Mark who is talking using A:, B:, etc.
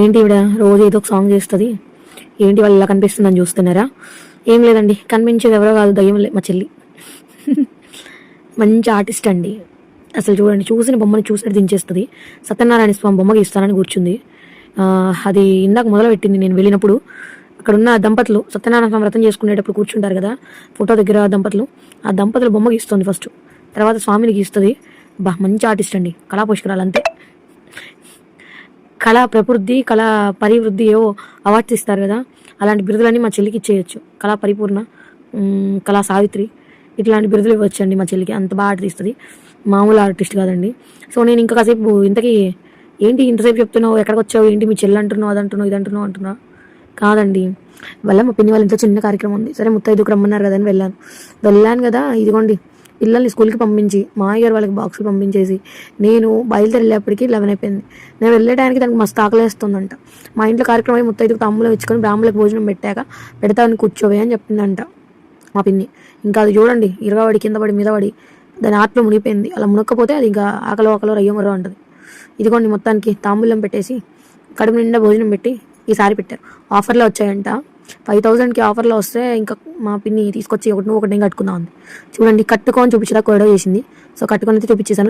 A: ఏంటి ఇవిడ రోజు ఏదో ఒక సాంగ్ చేస్తుంది? ఏంటి వాళ్ళు ఇలా కనిపిస్తుందని చూస్తున్నారా? ఏం లేదండి కనిపించేది ఎవరో కాదు దయ్యం లే మా చెల్లి. మంచి ఆర్టిస్ట్ అండి. అసలు చూడండి చూసిన బొమ్మని చూసినట్టు దించేస్తుంది. సత్యనారాయణ స్వామి బొమ్మకి ఇస్తానని కూర్చుంది. అది ఇందాక మొదలు పెట్టింది నేను వెళ్ళినప్పుడు. అక్కడ ఉన్న దంపతులు సత్యనారాయణ స్వామి వ్రతం చేసుకునేటప్పుడు కూర్చుంటారు కదా ఫోటో దగ్గర దంపతులు. ఆ దంపతుల బొమ్మకి ఇస్తుంది ఫస్ట్ తర్వాత స్వామిని గీస్తుంది బా మంచి ఆర్టిస్ట్ అండి. కళా పుష్కరాలు అంతే. కళా ప్రవృద్ధి కళా పరివృద్ధి ఏవో అవార్డ్స్ ఇస్తారు కదా. అలాంటి బిరుదులన్నీ మా చెల్లికి ఇచ్చేయచ్చు. కళా పరిపూర్ణ కళా సావిత్రి ఇట్లాంటి బిరుదులు ఇవ్వచ్చండి మా చెల్లికి. అంత బాగా ఆర్ట్ తీస్తుంది మామూలు ఆర్టిస్ట్ కాదండి. సో నేను ఇంకా కాసేపు ఇంతకీ ఏంటి ఇంతసేపు చెప్తున్నావు? ఎక్కడికి వచ్చావు ఏంటి మీ చెల్లి అంటున్నావు అది అంటున్నావు ఇది అంటున్నావు అంటున్నా? కాదండి. వల్ల మా పిన్ని వాళ్ళ ఇంట్లో చిన్న కార్యక్రమం ఉంది. సరే ముత్తైదుకు రమ్మన్నారు కదా అని వెళ్ళాను. వెళ్ళాను కదా. ఇదిగోండి. పిల్లల్ని స్కూల్కి పంపించి మా అయ్యారు వాళ్ళకి బాక్సులు పంపించేసి నేను బయలుదేరి వెళ్ళేప్పటికి లెవెన్ అయిపోయింది. నేను వెళ్ళేటానికి దానికి మస్తు ఆకలేస్తుందంట. మా ఇంట్లో కార్యక్రమం అయి ముత్తైదుకు తమ్ములు ఇచ్చుకొని బ్రాహ్మణులకు భోజనం పెట్టాక పెడతాను కూర్చోవే అని చెప్పిందంట మా పిన్ని. ఇంకా అది చూడండి ఇరవై కింద పడి మీద పడి దాని ఆత్మ మునిగిపోయింది. అలా మునక్కపోతే అది ఇంకా ఆకలి ఆకలో రయ్యో మరో అంటది. ఇదిగోండి మొత్తానికి తాంబూలం పెట్టేసి కడుపు నిండా భోజనం పెట్టి ఈసారి పెట్టారు. ఆఫర్లో వచ్చాయంట. ఫైవ్ థౌజండ్కి ఆఫర్లో వస్తే ఇంకా మా పిన్ని తీసుకొచ్చి ఒకటి నువ్వు ఒకటి నేను కట్టుకుందాం ఉంది చూడండి కట్టుకొని చూపించడా కూడా చేసింది. సో కట్టుకొని అయితే చూపించేసాను